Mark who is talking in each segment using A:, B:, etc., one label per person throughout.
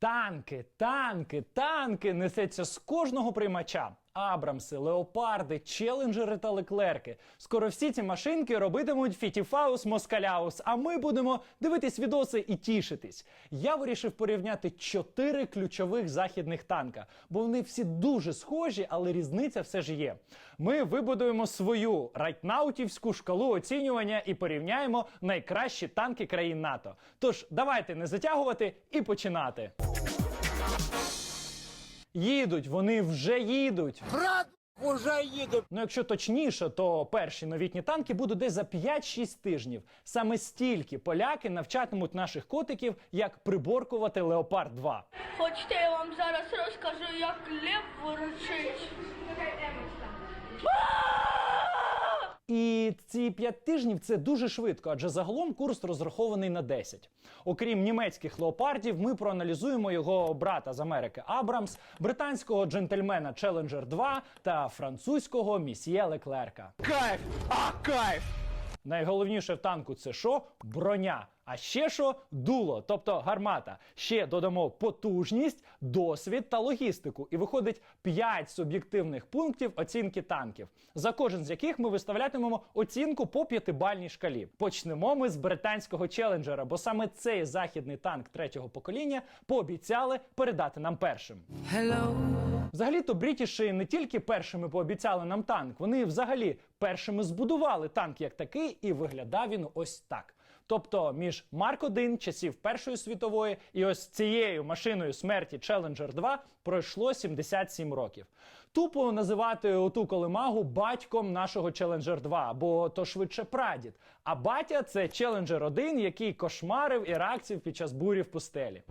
A: Танки, танки, танки несеться з кожного приймача. Абрамси, леопарди, челенджери та леклерки. Скоро всі ці машинки робитимуть фітіфаус москаляус, а ми будемо дивитись відоси і тішитись. Я вирішив порівняти чотири ключових західних танка, бо вони всі дуже схожі, але різниця все ж є. Ми вибудуємо свою райтнаутівську шкалу оцінювання і порівняємо найкращі танки країн НАТО. Тож давайте не затягувати і починати. Їдуть, вони вже їдуть.
B: Брат уже їде.
A: Ну, якщо точніше, то перші новітні танки будуть десь за 5-6 тижнів. Саме стільки поляки навчатимуть наших котиків, як приборкувати Леопард 2.
C: Хочете, я вам зараз розкажу, як лев ворочить.
A: І ці 5 тижнів це дуже швидко, адже загалом курс розрахований на 10. Окрім німецьких леопардів, ми проаналізуємо його брата з Америки Абрамс, британського джентльмена Челенджер 2 та французького місьє Леклерка.
B: Кайф! А, кайф!
A: Найголовніше в танку це що? Броня. А ще що? Дуло, тобто гармата. Ще додамо потужність, досвід та логістику. І виходить 5 суб'єктивних пунктів оцінки танків, за кожен з яких ми виставлятимемо оцінку по п'ятибальній шкалі. Почнемо ми з британського челенджера, бо саме цей західний танк третього покоління пообіцяли передати нам першим. Взагалі-то брітіші не тільки першими пообіцяли нам танк, вони взагалі першими збудували танк як такий, і виглядав він ось так. Тобто між Марк 1 часів Першої світової і ось цією машиною смерті Challenger 2 пройшло 77 років. Тупо називати оту колемагу батьком нашого Challenger 2, бо то швидше прадід. А батя це Challenger 1, який кошмарив іракців під час бурі в пустелі.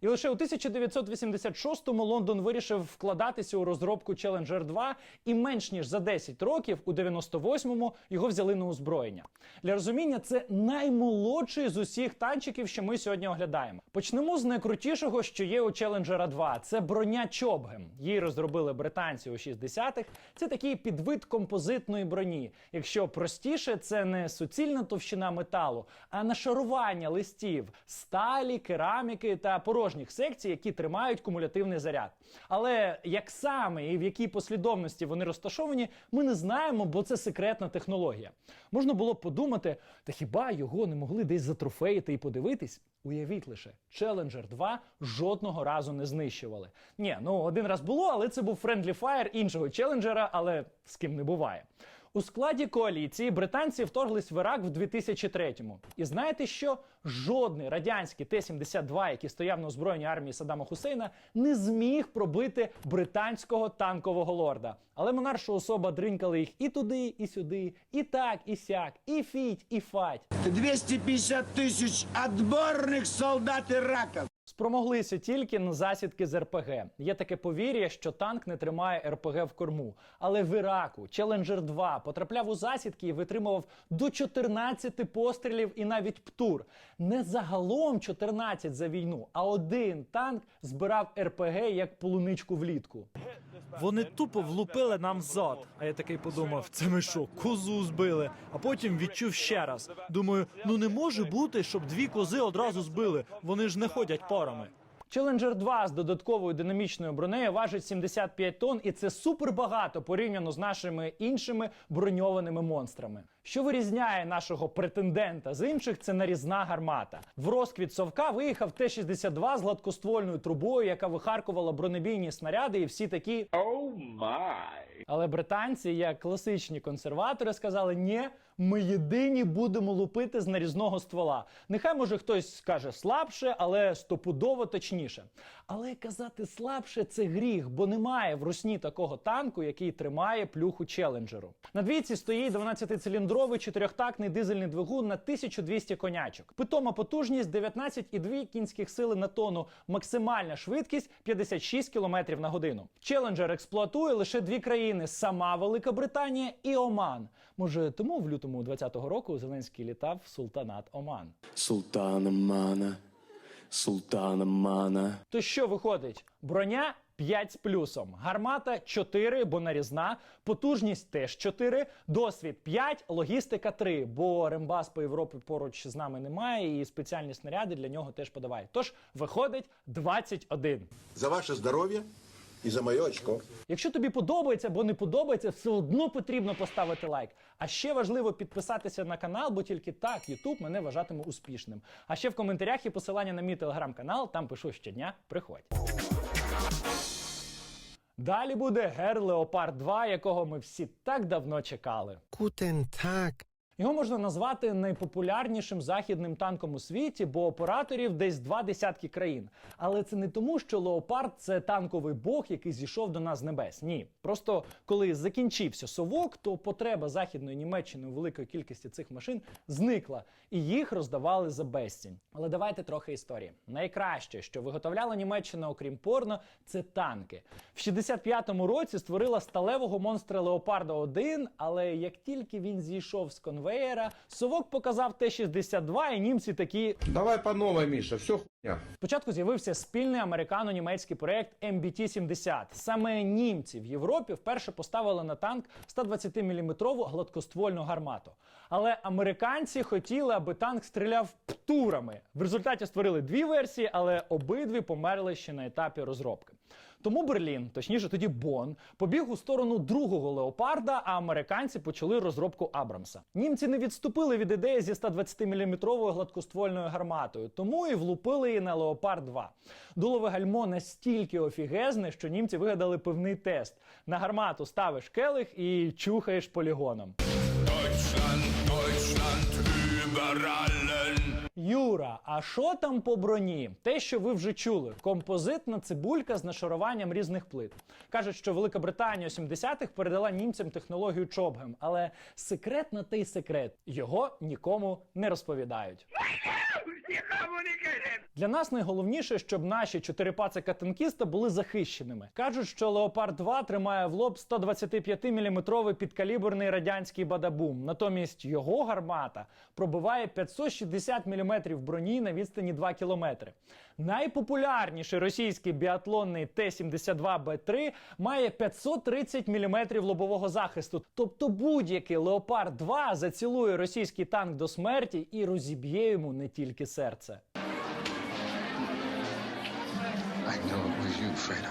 A: І лише у 1986-му Лондон вирішив вкладатися у розробку Challenger 2, і менш ніж за 10 років, у 98-му, його взяли на озброєння. Для розуміння, це наймолодший з усіх танчиків, що ми сьогодні оглядаємо. Почнемо з найкрутішого, що є у Challenger 2. Це броня Чобгем. Її розробили британці у 60-х. Це такий підвид композитної броні. Якщо простіше, це не суцільна товщина металу, а нашарування листів, сталі, кераміки та порожніх секцій, які тримають кумулятивний заряд. Але як саме і в якій послідовності вони розташовані, ми не знаємо, бо це секретна технологія. Можна було б подумати, та хіба його не могли десь затрофеїти і подивитись? Уявіть лише, Challenger 2 жодного разу не знищували. Ні, ну один раз було, але це був Friendly Fire іншого челенджера, але з ким не буває. У складі коаліції британці вторглись в Ірак в 2003-му. І знаєте що? Жодний радянський Т-72, який стояв на озброєнні армії Саддама Хусейна, не зміг пробити британського танкового лорда. Але монарша особа дринькали їх і туди, і сюди, і так, і сяк, і фіть, і фать.
B: 250 тисяч отборних солдат Ірака.
A: Спромоглися тільки на засідки з РПГ. Є таке повір'я, що танк не тримає РПГ в корму. Але в Іраку Челенджер 2 потрапляв у засідки і витримував до 14 пострілів і навіть птур. Не загалом 14 за війну, а один танк збирав РПГ як полуничку влітку.
D: Вони тупо влупили нам зад. А я такий подумав, це ми що, козу збили? А потім відчув ще раз. Думаю, ну не може бути, щоб дві кози одразу збили. Вони ж не ходять парами.
A: Challenger 2 з додатковою динамічною бронею важить 75 тонн, і це супер багато порівняно з нашими іншими броньованими монстрами. Що вирізняє нашого претендента з інших, це нарізна гармата. В розквіт совка виїхав Т-62 з гладкоствольною трубою, яка вихаркувала бронебійні снаряди, і всі такі. Але британці, як класичні консерватори, сказали: ні, ми єдині будемо лупити з нарізного ствола. Нехай може хтось скаже слабше, але стопудово точніше. Але казати слабше це гріх, бо немає в русні такого танку, який тримає плюху челенджеру. На двійці стоїть 12-циліндровий чотирьохтактний дизельний двигун на 1200 конячок. Питома потужність 19,2 кінських сили на тонну, максимальна швидкість 56 км на годину. Челенджер експлуатує лише дві країни: сама Велика Британія і Оман. Може, тому в лютому 2020 року Зеленський літав в султанат Оман.
E: Султана Мана, Султана Мана.
A: То що виходить? Броня 5 з плюсом. Гармата 4, бо нарізна, потужність теж 4, досвід 5, логістика 3, бо Рембас по Європі поруч з нами немає, і спеціальні снаряди для нього теж подавають. Тож виходить 21.
E: За ваше здоров'я і за моє очко.
A: Якщо тобі подобається або не подобається, все одно потрібно поставити лайк. А ще важливо підписатися на канал, бо тільки так YouTube мене вважатиме успішним. А ще в коментарях є посилання на мій телеграм-канал, там пишу щодня. Приходь. Далі буде Гер Леопард 2, якого ми всі так давно чекали.
F: Guten Tag.
A: Його можна назвати найпопулярнішим західним танком у світі, бо операторів десь два десятки країн. Але це не тому, що леопард це танковий бог, який зійшов до нас з небес. Ні, просто коли закінчився совок, то потреба західної Німеччини у великої кількості цих машин зникла, і їх роздавали за безцінь. Але давайте трохи історії. Найкраще, що виготовляла Німеччина, окрім порно, це танки. В 65-му році створила сталевого монстра Леопарда 1, але як тільки він зійшов з конвеєра, совок показав Т-62, і німці такі
G: Давай по новой, Миша, все хуйня.
A: Спочатку з'явився спільний американо-німецький проект MBT-70. Саме німці в Європі вперше поставили на танк 120-мм гладкоствольну гармату. Але американці хотіли, аби танк стріляв птурами. В результаті створили дві версії, але обидві померли ще на етапі розробки. Тому Берлін, точніше тоді Бон, побіг у сторону другого леопарда, а американці почали розробку Абрамса. Німці не відступили від ідеї зі 120-мм гладкоствольною гарматою, тому і влупили її на Леопард 2. Дулове гальмо настільки офігезне, що німці вигадали певний тест. На гармату ставиш келих і чухаєш полігоном. Юра, а що там по броні? Те, що ви вже чули, композитна цибулька з нашаруванням різних плит. Кажуть, що Велика Британія у 70-х передала німцям технологію Чобгем, але секрет на той секрет його нікому не розповідають. Для нас найголовніше, щоб наші чотирипацика танкіста були захищеними. Кажуть, що Леопард 2 тримає в лоб 125-мм підкаліберний радянський бадабум. Натомість його гармата пробиває 560 мм броні на відстані 2 км. Найпопулярніший російський біатлонний Т-72Б3 має 530 мм лобового захисту. Тобто будь-який Леопард 2 зацілує російський танк до смерті і розіб'є йому не тільки серце.
F: I know it was you, Fredo.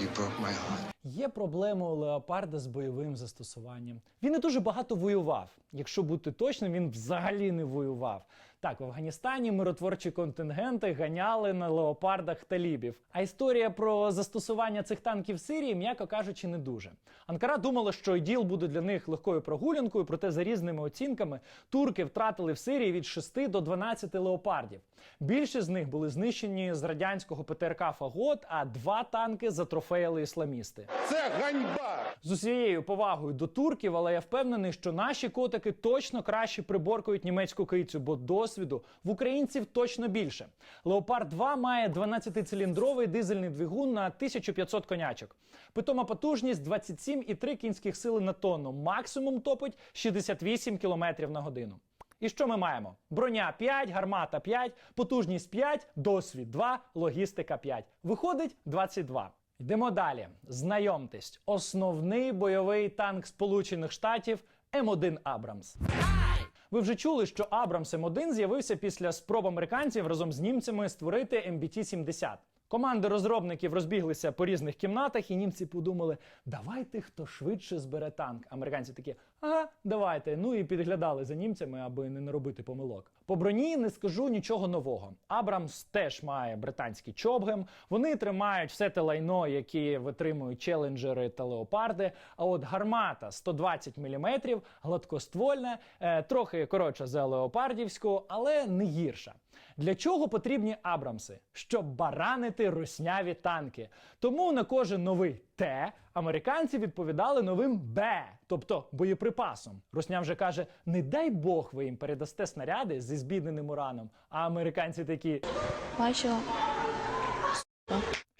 F: You broke my heart.
A: Є проблема у леопарда з бойовим застосуванням. Він не дуже багато воював. Якщо бути точним, він взагалі не воював. Так, в Афганістані миротворчі контингенти ганяли на леопардах талібів. А історія про застосування цих танків в Сирії, м'яко кажучи, не дуже. Анкара думала, що іділ буде для них легкою прогулянкою, проте за різними оцінками турки втратили в Сирії від 6 до 12 леопардів. Більшість з них були знищені з радянського ПТРК Фагот, а два танки затрофеїли ісламісти.
G: Це ганьба!
A: З усією повагою до турків, але я впевнений, що наші котики точно краще приборкують німецьку кицю, бо досвіду в українців точно більше. Леопард 2 має 12-циліндровий дизельний двигун на 1500 конячок. Питома потужність 27,3 кінських сили на тонну. Максимум топить 68 км на годину. І що ми маємо? Броня 5, гармата 5, потужність 5, досвід 2, логістика 5. Виходить 22. Йдемо далі. Знайомтесь, основний бойовий танк Сполучених Штатів М1 Абрамс. Ви вже чули, що Абрамс М1 з'явився після спроб американців разом з німцями створити МБТ-70. Команди розробників розбіглися по різних кімнатах, і німці подумали: давайте хто швидше збере танк. Американці такі, ага, давайте. Ну і підглядали за німцями, аби не наробити помилок. По броні не скажу нічого нового. Абрамс теж має британський чобгем. Вони тримають все те лайно, які витримують челенджери та леопарди. А от гармата 120 мм, гладкоствольна, е, трохи коротша за леопардівську, але не гірша. Для чого потрібні Абрамси? Щоб баранити русняві танки. Тому на кожен новий Т американці відповідали новим Б, тобто боєприпасом. Русня вже каже: не дай Бог ви їм передасте снаряди зі збідненим ураном. А американці такі.
C: Бачила.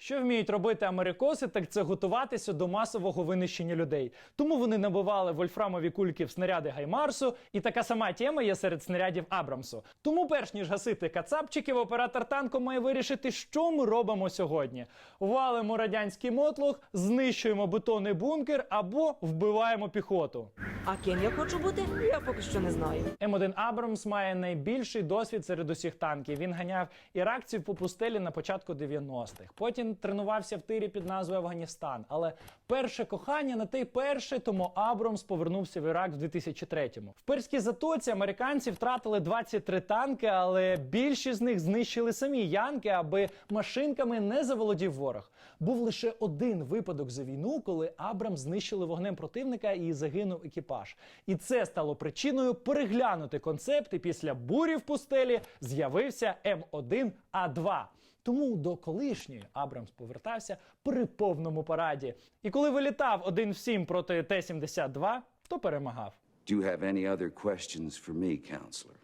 A: Що вміють робити америкоси, так це готуватися до масового винищення людей. Тому вони набивали вольфрамові кульки в снаряди Гаймарсу, і така сама тема є серед снарядів Абрамсу. Тому, перш ніж гасити кацапчиків, оператор танку має вирішити, що ми робимо сьогодні: валимо радянський мотлох, знищуємо бетонний бункер або вбиваємо піхоту.
H: А ким я хочу бути, я поки що не знаю.
A: М1 Абрамс має найбільший досвід серед усіх танків. Він ганяв іракців по пустелі на початку 90-х. Потім тренувався в тирі під назвою Афганістан. Але перше кохання на те перше, тому Абрамс повернувся в Ірак в 2003-му. В перській затоці американці втратили 23 танки, але більшість з них знищили самі янки, аби машинками не заволодів ворог. Був лише один випадок за війну, коли Абрамс знищили вогнем противника і загинув екіпаж. І це стало причиною переглянути концепт. І після бурі в пустелі з'явився М1А2. Тому до колишньої Абрамс повертався при повному параді. І коли вилітав один в сім проти Т-72, то перемагав.
I: Do you have any other questions for me, counselor?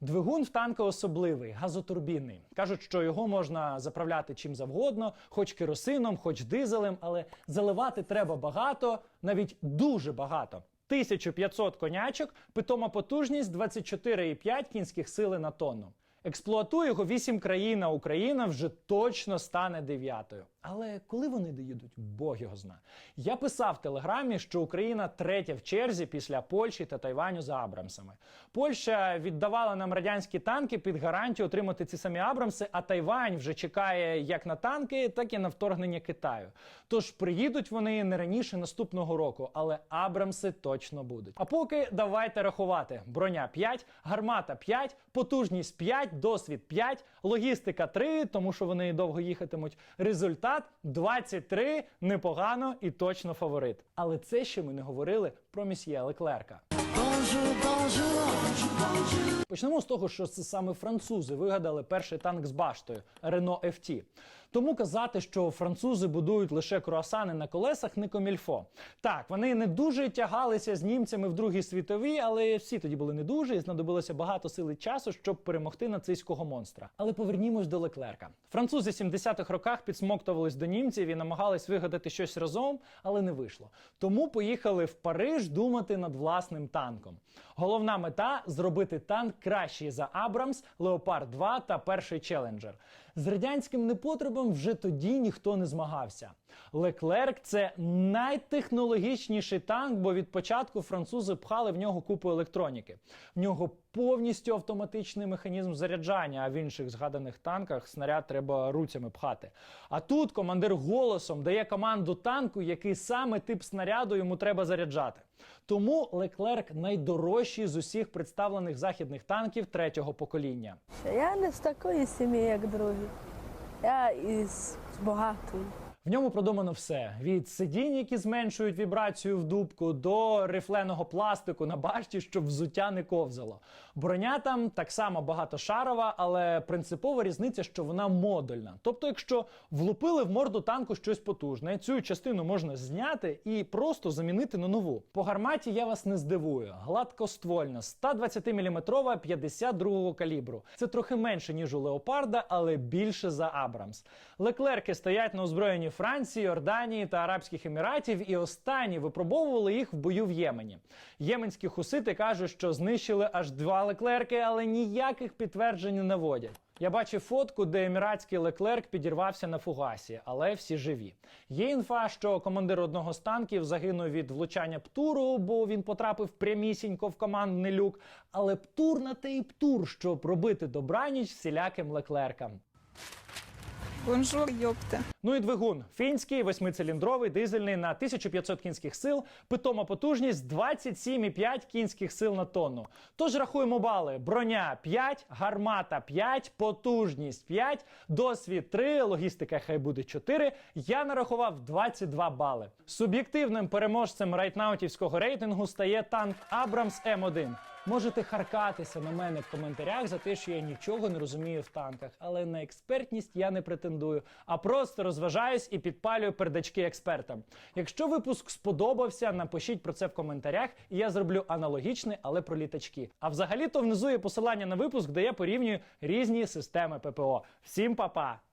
A: Двигун в танка особливий, газотурбінний. Кажуть, що його можна заправляти чим завгодно, хоч керосином, хоч дизелем, але заливати треба багато, навіть дуже багато. 1500 конячок, питома потужність 24,5 кінських сили на тонну. Експлуатує його 8 країн, а Україна вже точно стане дев'ятою. Але коли вони доїдуть, Бог його зна. Я писав в телеграмі, що Україна третя в черзі після Польщі та Тайваню за Абрамсами. Польща віддавала нам радянські танки під гарантію отримати ці самі Абрамси, а Тайвань вже чекає як на танки, так і на вторгнення Китаю. Тож приїдуть вони не раніше наступного року, але Абрамси точно будуть. А поки давайте рахувати: броня 5, гармата 5, потужність 5, досвід 5, логістика 3, тому що вони довго їхатимуть. Результат 23, непогано і точно фаворит. Але це ще ми не говорили про місьє Леклерка. Почнемо з того, що це саме французи вигадали перший танк з баштою Renault FT. Тому казати, що французи будують лише круасани на колесах, не комільфо. Так, вони не дуже тягалися з німцями в Другій світовій, але всі тоді були не дуже, і знадобилося багато сили часу, щоб перемогти нацистського монстра. Але повернімось до Леклерка. Французи в 70-х роках підсмоктувались до німців і намагались вигадати щось разом, але не вийшло. Тому поїхали в Париж думати над власним танком. Головна мета зробити танк кращий за Абрамс, Леопард 2 та перший Челенджер. З радянським непотребом вже тоді ніхто не змагався. Леклерк це найтехнологічніший танк, бо від початку французи пхали в нього купу електроніки. В нього повністю автоматичний механізм заряджання, а в інших згаданих танках снаряд треба руцями пхати. А тут командир голосом дає команду танку, який саме тип снаряду йому треба заряджати. Тому Леклерк найдорожчий з усіх представлених західних танків третього покоління.
J: Я не з такої сім'ї, як другі. Я із багатої.
A: В ньому продумано все: від сидінь, які зменшують вібрацію в дубку, до рифленого пластику на башті, щоб взуття не ковзало. Броня там так само багатошарова, але принципова різниця, що вона модульна. Тобто, якщо влупили в морду танку щось потужне, цю частину можна зняти і просто замінити на нову. По гарматі я вас не здивую. Гладкоствольна, 120 мм 52-го калібру. Це трохи менше ніж у Леопарда, але більше за Абрамс. Леклерки стоять на озброєнні Франції, Йорданії та Арабських Еміратів, і останні випробовували їх в бою в Ємені. Єменські хусити кажуть, що знищили аж два леклерки, але ніяких підтверджень не наводять. Я бачив фотку, де еміратський леклерк підірвався на фугасі, але всі живі. Є інфа, що командир одного з танків загинув від влучання птуру, бо він потрапив прямісінько в командний люк. Але птур на те й птур, щоб робити добраніч всіляким леклеркам.
J: Бонжур, йопте.
A: Ну і двигун фінський, восьмициліндровий, дизельний на 1500 кінських сил, питома потужність 27,5 кінських сил на тонну. Тож рахуємо бали: броня 5, гармата 5, потужність 5, досвід 3, логістика хай буде 4. Я нарахував 22 бали. Суб'єктивним переможцем райтнаутівського рейтингу стає танк Абрамс М1. Можете харкатися на мене в коментарях за те, що я нічого не розумію в танках, але на експертність я не претендую, а просто розважаюсь і підпалюю передачки експертам. Якщо випуск сподобався, напишіть про це в коментарях, і я зроблю аналогічний, але про літачки. А взагалі то внизу є посилання на випуск, де я порівнюю різні системи ППО. Всім па-па!